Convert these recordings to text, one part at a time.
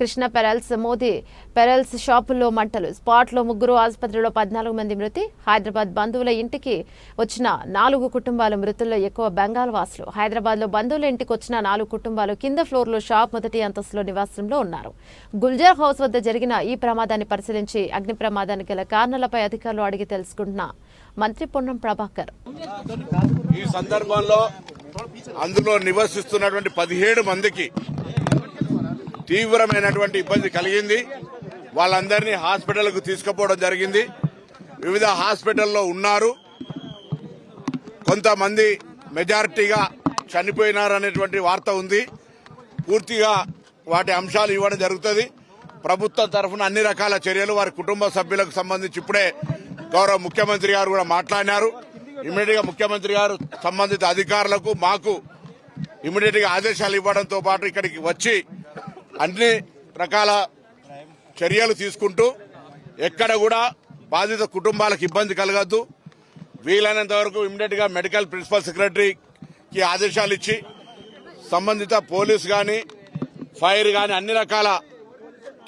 Krishna pearls Modi pearls షాపుల్లో మంటలు. స్పాట్లో ముగ్గురు ఆసుపత్రిలో పద్నాలుగు మంది మృతి. హైదరాబాద్ బంధువుల ఇంటికి వచ్చిన నాలుగు కుటుంబాలు మృతుల్లో ఎక్కువ బెంగాల్ వాసులు. హైదరాబాద్లో బంధువుల ఇంటికి వచ్చిన నాలుగు కుటుంబాలు కింద ఫ్లోర్లో షాప్ మొదటి అంతస్తులో నివాసంలో ఉన్నారు. గుల్జర్ హౌస్ వద్ద జరిగిన ఈ ప్రమాదాన్ని పరిశీలించి అగ్ని ప్రమాదానికి గల కారణాలపై అధికారులు అడిగి తెలుసుకుంటున్న మంత్రి పొన్నం ప్రభాకర్. ఈ సందర్భంలో అందులో నివసిస్తున్నటువంటి పదిహేడు మందికి తీవ్రమైనటువంటి ఇబ్బంది కలిగింది. వాళ్ళందరినీ హాస్పిటల్కు తీసుకుపోవడం జరిగింది. వివిధ హాస్పిటల్లో ఉన్నారు. కొంతమంది మెజారిటీగా చనిపోయినారనేటువంటి వార్త ఉంది. పూర్తిగా వాటి అంశాలు ఇవ్వడం జరుగుతుంది. ప్రభుత్వం తరఫున అన్ని రకాల చర్యలు వారి కుటుంబ సభ్యులకు సంబంధించి ఇప్పుడే గౌరవ ముఖ్యమంత్రి గారు కూడా మాట్లాడినారు. ఇమీడియట్గా ముఖ్యమంత్రి గారు సంబంధిత అధికారులకు మాకు ఇమీడియట్గా ఆదేశాలు ఇవ్వడంతో పాటు ఇక్కడికి వచ్చి అన్ని రకాల చర్యలు తీసుకుంటూ ఎక్కడ కూడా బాధిత కుటుంబాలకు ఇబ్బంది కలగద్దు. వీలైనంత వరకు ఇమీడియట్గా మెడికల్ ప్రిన్సిపల్ సెక్రటరీకి ఆదేశాలు ఇచ్చి సంబంధిత పోలీస్ గాని ఫైర్ గాని అన్ని రకాల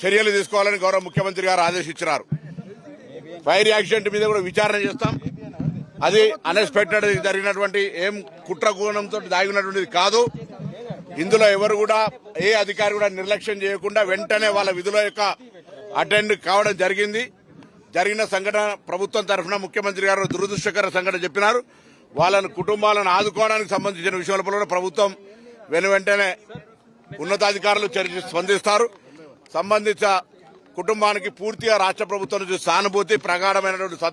చర్యలు తీసుకోవాలని గౌరవ ముఖ్యమంత్రి గారు ఆదేశించినారు. ఫైర్ యాక్సిడెంట్ మీద కూడా విచారణ చేస్తాం. అది అన్ఎక్స్పెక్టెడ్ జరిగినటువంటి ఏం కుట్ర కోణంతో దాగినటువంటిది కాదు. ఇందులో ఎవరు కూడా ఏ అధికారి కూడా నిర్లక్ష్యం చేయకుండా వెంటనే వాళ్ళ విధుల యొక్క అటెండ్ కావడం జరిగింది. జరిగిన సంఘటన ప్రభుత్వం తరఫున ముఖ్యమంత్రి గారు దురదృష్టకర సంఘటన చెప్పినారు. వాళ్ళని కుటుంబాలను ఆదుకోవడానికి సంబంధించిన విషయాల కూడా ప్రభుత్వం వెను వెంటనే ఉన్నతాధికారులు చర్య స్పందిస్తారు. సంబంధిత కుటుంబానికి పూర్తిగా రాష్ట్ర ప్రభుత్వం నుంచి సానుభూతి ప్రగాఢమైనటువంటి సత్తా